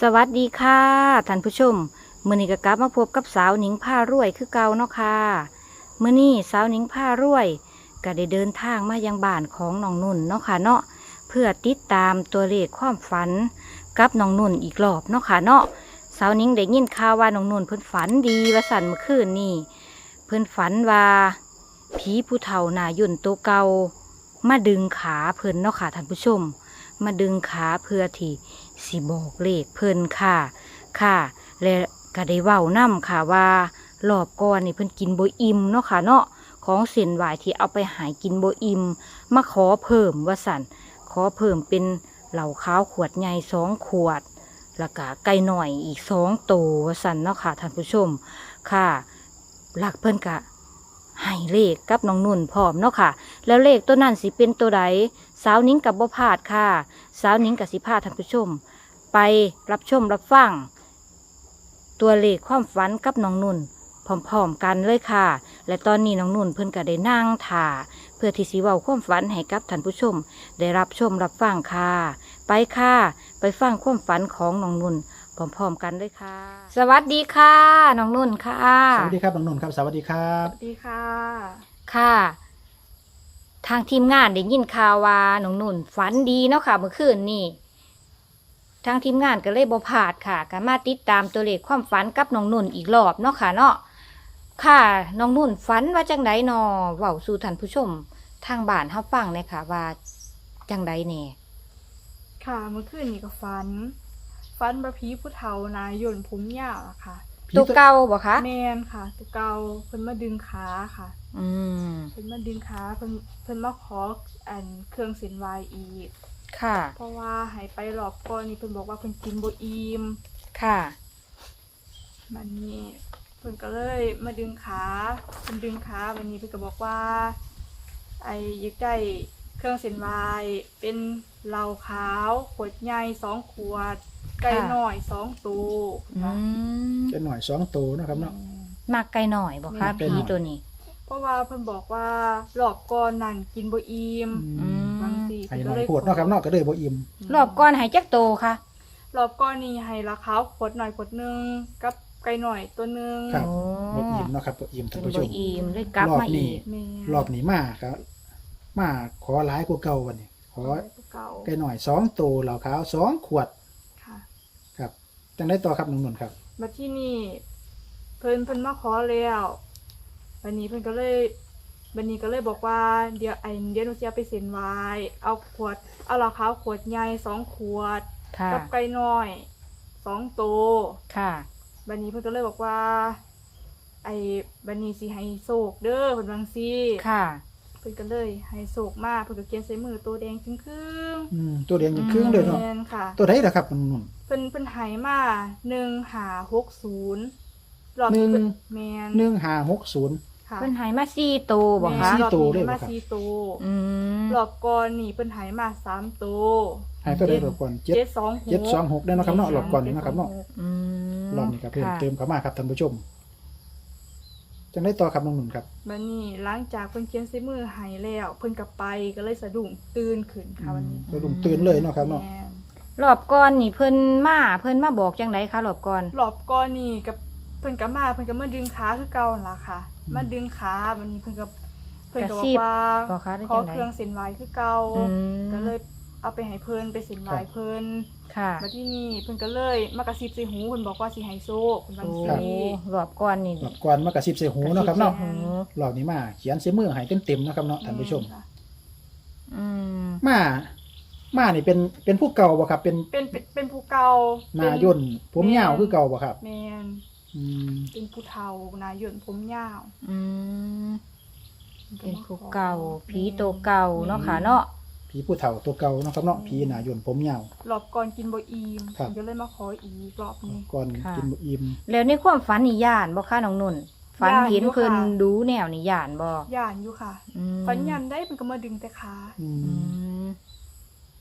สวัสดีค่ะท่านผู้ชมมื้อนี้ก็กลับมาพบกับสาวหนิงผ้ารวยคือเก่าเนาะค่ะมื้อนี้สาวหนิงผ้ารวยก็ได้เดินทางมายังบ้านของน้องนุ่นเนาะค่ะเนาะเพื่อติดตามตัวเลขความฝันกับน้องนุ่นอีกรอบเนาะค่ะเนาะสาวหนิงได้ยินข่าวว่าน้องนุ่นเพิ่นฝันดีว่าสั่นเมื่อคืนนี่เพิ่นฝันว่าผีผู้เฒ่าหนายุ่นตัวเก่ามาดึงขาเพิ่นเนาะค่ะท่านผู้ชม มาดึงขาเพื่อที่ สิบอกเลขเพิ่นค่ะค่ะและก็ได้เว้านํค่ะว่ารอบก่อนนี่เพิ่นกินโบอิ่มเนาะค่ะเนาะของเส้นไหวที่เอาไปหายกินโบอิ่มมาขอเพิ่มว่าสันขอเพิ่มเป็นเหล่าข้าวขวดใหญ่สองขวดแล้วก็ไก่หน่อยอีกสองตัวว่าสันเนาะค่ะท่านผู้ชมค่ะหลักเพิ่นกะให้เลขกับน้องนุ่นพร้อมเนาะค่ะ แล้วเลขตัวนั้นสิเป็นตัวใดสาวนิ้งกับบ่พลาดค่ะ สาวนิ้งกับสิพาท่านผู้ชม ไปรับชมรับฟังตัวเลขความฝันกับน้องนุ่นพร้อมๆกันเลยค่ะ และตอนนี้น้องนุ่นเพิ่นก็ได้นั่งถ่า เพื่อที่สิเว้าความฝันให้กับท่านผู้ชม ได้รับชมรับฟังค่ะ ไปค่ะ ไปฟังความฝันของน้องนุ่นพร้อมๆกันเลยค่ะ สวัสดีค่ะน้องนุ่นค่ะ สวัสดีครับน้องนุ่นครับ สวัสดีครับสวัสดีค่ะ ค่ะ ทางทีมงานได้ยินข่าวว่าน้องนุ่นฝันดีเนาะค่ะเมื่อคืนนี่ ทางทีมงานก็เลยบ่พลาดค่ะก็มาติดตามตัวเลขความฝันกับน้องนุ่นอีกรอบเนาะค่ะเนาะค่ะน้องนุ่นฝันว่าจังไดนอเว้าสู่ท่านผู้ชม ทางบ้านเฮาฟังเลยค่ะ ว่าจังไดแน่ค่ะเมื่อคืนนี้ก็ฟันฟันบะพีผู้เฒ่านายยนผมยาวอะค่ะตัวเก่าบ่คะแมนค่ะตัวเก่าเพิ่นมาดึงขาค่ะ อืมเพิ่นมาดึงขาเพิ่นเพิ่นมาขออันเครื่องเส้นไหวอีก ค่ะ เพราะว่าใหายไปรอบก่อนนี่เพิ่นบอกว่าเพิ่นกินบ่อิ่มค่ะมันนี่เพิ่นก็เลยมาดึงขาเพิ่นดึงขาวันนี้เพิ่นก็บอกว่า ไอ้อยักได้เครื่องเส้นไหวเป็นเหล้าขาวขวดใหญ่สองขวดไก่หน่อยสองตัวอืมจะหน่อยสองตัวนะครับเนาะ มักไก่หน่อยบ่คะมักไก่หน่ผีอย ตัวนี้ เพราะว่าเพิ่นบอกว่าหลอกก่อนนั่นกินบ่อิ่มอืม บางทีให้หน่อยปวดเนาะครับเนาะก็เลยบ่อิ่มรอบก่อนให้จักโตค่ะ รอบก่อนนี่ให้ราคาขวดหน่อยขวดหนึงกับไก่หน่อยตัวหนึงครับโอ้บ่อิ่มเนาะครับบ่อิ่มเป็ท่านนผู้ชบ่มอิ่มเลยกลับรอบมานี้อีก แม่รอบนี้มาครับ มาขอหลายกว่าเก่าวันนี้ขอเก่าไก่หน่อยสองตัวเหล่าขาวสองขวดค่ะ ครับจังได้ต่อครับน้องนุ่นครับ มาที่นี่เพิ่นเพิ่นมาขอแล้ววันนี้เพิ่นก็เลย วันนี้ก็เลยบอกว่าเดี๋ยวไอ้เดี๋ยวหนูจะเอาไปเซ็นไว้ เอาขวด เอาราคาขวดใหญ่สองขวดค่ะ กับไก่น้อยสองตัวค่ะ บันนี้เพิ่นก็เลยบอกว่า ไอ้บันนี้สิให้โศกเด้อเพิ่นบางซีค่ะ เพิ่นก็เลยให้โศกมาเพิ่นก็เขียนใส่มือตัวแดงครึ่งอืมตัวเดียงยังครึ่งเลยๆเนาะแม่นค่ะ ตัวไหนล่ะครับน้องนุ่น เพิ่นเพิ่นให้มา1560รอบหนึ่งเพิ่นแม่นหนึ่งห้าหกศูนย์ ค่ะเพิ่นให้มาสี่โตบ่แม่คะสี่รอบตัวนี้เลยให้บ่มาครับสี่ตัวอืมรอบก่อนนี่เพิ่นให้มาสามตัวให้ตัวใดรอบก่อนเจ็ด726เจ็ดสองหกได้เนาะครับเนาะรอบก่อนนี่เนาะครับเนาะอืมรอบนี้ครับเพิ่มค่ะเติมเข้ามาครับท่านผู้ชมจังได้ต่อครับน้องนุ่นครับบันนี้หลังจากเพิ่นเขียนใส่มือให้แล้ว เพิ่นก็ไปก็เลยสะดุ้งตื่นขึ้นค่ะวันนี้ก็ลุมตื่นเลยเนาะครับเนาะ แม่นรอบก่อนนี่เพิ่นมาเพิ่นมาบอกจังไดคะรอบก่อน รอบก่อนนี่กับเพิ่นก็มาเพิ่นก็มาดึงขาคือเก่านั่นล่ะค่ะ มาดึงขาวันนี้เพิ่นก็เพิ่นก็บอกว่าบอกคะได้ขอจังไดเครื่องเส้นไหวคือเก่าอืม ก็เลยเอาไปให้เพิ่นไปเส้นไหวเพิ่นค่ะมาที่นี่เพิ่นก็เลยมากระซิบใส่หูเพิ่นบอกว่าสิให้โชคเพิ่นว่าโอ้สิรอบก่อนนี่รอบก่อนมากระซิบใส่หูเนาะครับเนาะกระซิบใส่หูรอบนี้มาเขียนใส่มือให้เต็มๆเนาะครับเนาะท่านผู้ชม ค่ะอืมมามานี่เป็นเป็นผู้เก่าบ่ครับ เป็นเป็นเป็นเป็นผู้เก่าหนายนผมยาวคือเก่าบ่ครับ แม่น อืมเป็นผู้เฒ่านายนผมยาวอืมเป็นผู้เก่าผีโตวเก่าเนาะค่ะเนาะผีผู้เฒ่าตัวเก่าเนาะครับเนาะผีหนายนผมยาว รอบก่อนกินบ่อิ่มครับเพิ่นก็เลยมาขออีกรอบนี้ ก่อนกินบ่อิ่มแล้วในความฝันนี่ย่านบ่คะน้องนุ่นฝันย้านเห็นอยู่เพิ่นค่ะ ดูแนวนี่ย่านบ่ย่านอยู่ค่ะอืมฟันยันได้มันก็มาดึงแต่ขาอือืมม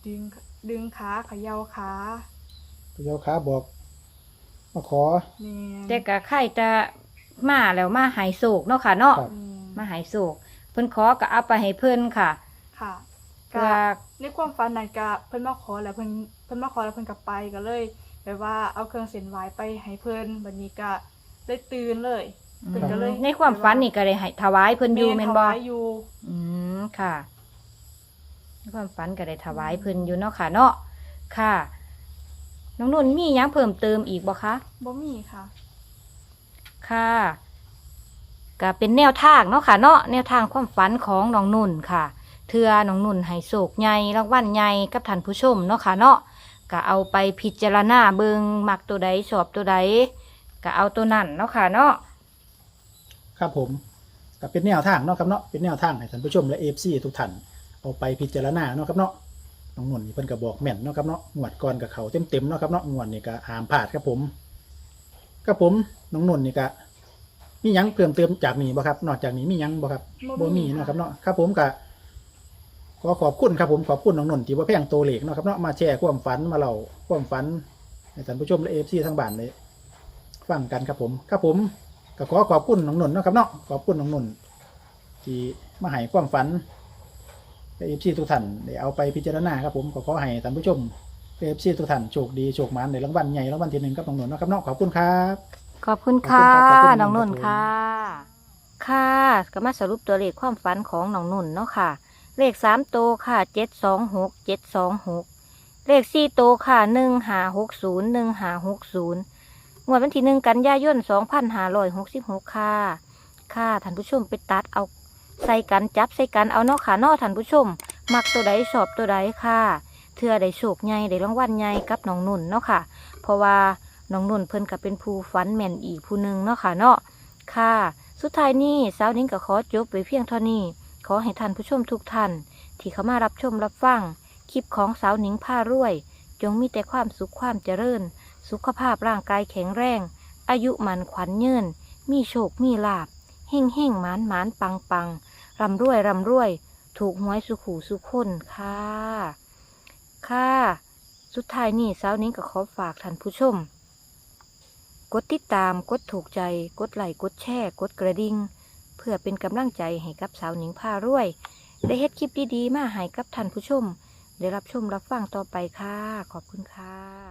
ดึงดึงขาเขย่าขาพระเจ้าค้าบอก มาขอนี่แต่ก็ใครจะมาแล้วมาใหายโศกเนาะค่ะเนาะครับ อืมมาใหายโศกเพิ่นขอก็เอาไปให้เพิ่นค่ะค่ะก็ ก็ในความฝันนั้นก็เพิ่นมาขอแล้วเพิ่นเพิ่นมาขอแล้วเพิ่นกลับไปก็เลยแบบว่าเอาเครื่องเส้นไหว้ไปให้เพิ่นบัดนี้ก็ได้ตื่นเลยเพิ่นก็เลยในความฝันนี่ก็ได้ให้ถวายเพิ่นอยู่แม่นบ่ถวายอยู่อืมค่ะ ในความฝันก็ได้ถวายเพิ่นอยู่เนาะค่ะ เนาะค่ะ น้องนุ่นมีหยังเพิ่มเติมอีกบ่คะ บ่มีค่ะ ค่ะก็เป็นแนวทางเนาะค่ะเนาะแนวทางความฝันของน้องนุ่นค่ะเทื่อน้องนุ่นให้โศกใหญ่รางวัลใหญ่กับท่านผู้ชมเนาะค่ะเนาะก็เอาไปพิจารณาเบิงมักตัวใดชอบตัวใดก็เอาตัวนั้นเนาะค่ะเนาะครับผมก็เป็นแนวทางเนาะครับเนาะเป็นแนวทางให้ท่านผู้ชมและเอฟซีทุกท่านเอาไปพิจารณาเนาะครับเนาะ น้องนวลนี่เพิ่นก็บอกแม่นเนาะครับเนาะงวดก่อนกับเขาเต็มๆเนาะครับเนาะงวดนี่ก็หามพลาดครับผมครับผมน้องนวลนี่ก็มีหยังเพิ่มเติมจากนี้บ่ครับ นอกจากนี้มีหยังบ่ครับบ่มีบ่มีเนาะครับเนาะครับผมก็ขอขอบคุณครับผมขอบคุณน้องนนท์ที่ว่าแพงตัวเลขเนาะครับเนาะมาแชร์ความฝันมาเล่าความฝันให้ท่านผู้ชมและเอฟซีทั้งบ้านเลยฟังกันครับผมครับผมก็ขอขอบคุณน้องนนท์เนาะครับเนาะขอบคุณน้องนนท์ที่มาให้ความฝัน เอฟซีทุกท่านได้เอาไปพิจารณาครับผมก็ขอให้ท่านผู้ชมเอฟซีทุกท่านโชคดีโชคหมานในรางวัลใหญ่รางวัลที่หนึ่งกับน้องนนท์เนาะครับเนาะขอบคุณครับ ขอบคุณค่ะ ขอบคุณครับน้องนุ่นขอบคุณค่ะ ค่ะก็มาสรุปตัวเลขความฝันของน้องนุ่นเนาะค่ะ เลขสามโตวค่ะเจ็ดสองหกเจ็ดสองหกเลขสี่โตวค่ะหนึ่งหาหกศูนย์หนึ่งหาหกศูนย์งวดวันที่หนึ่งกันยายนสองพันห้าร้อยหกสิบหกค่ะ ค่ะท่านผู้ชมไปตัดเอา ใส่กันจับใส่กันเอาเนาะค่ะเนอท่านผู้ชม มักตัวใดชอบตัวใดค่ะเทื่อได้โชคใหญ่ได้รางวัลใหญ่กับน้องนุ่นเนาะค่ะ เพราะว่าน้องนุ่นเพิ่นก็เป็นผู้ฝันแม่นอีกผู้หนึ่งเนาะค่ะเนาะค่ะ สุดท้ายนี้สาวนิ้งก็ขอจบไวเพียงเท่านี้ ขอให้ท่านผู้ชมทุกท่าน ที่เข้ามารับชมรับฟังคลิปของสาวนิงผ้ารวย จงมีแต่ความสุขความเจริญ สุขภาพร่างกายแข็งแรง อายุมันขวัญยืนมีโชคมีลาบ เฮ่งเฮ่งหมานหมานปังปังร่ำรวยร่ำรวย ถูกหวยสุขูสุขคนค่ะ ค่ะ สุดท้ายนี้สาวนิ้งก็ขอฝากท่านผู้ชม กดติดตามกดถูกใจ กดไลค์กดแชร์ กดกระดิ่งเพื่อเป็นกำลังใจให้กับสาวนิงผ้ารวย ได้เฮ็ดคลิปดีๆ มาให้กับท่านผู้ชม ได้รับชมรับฟังต่อไปค่ะ ขอบคุณค่ะ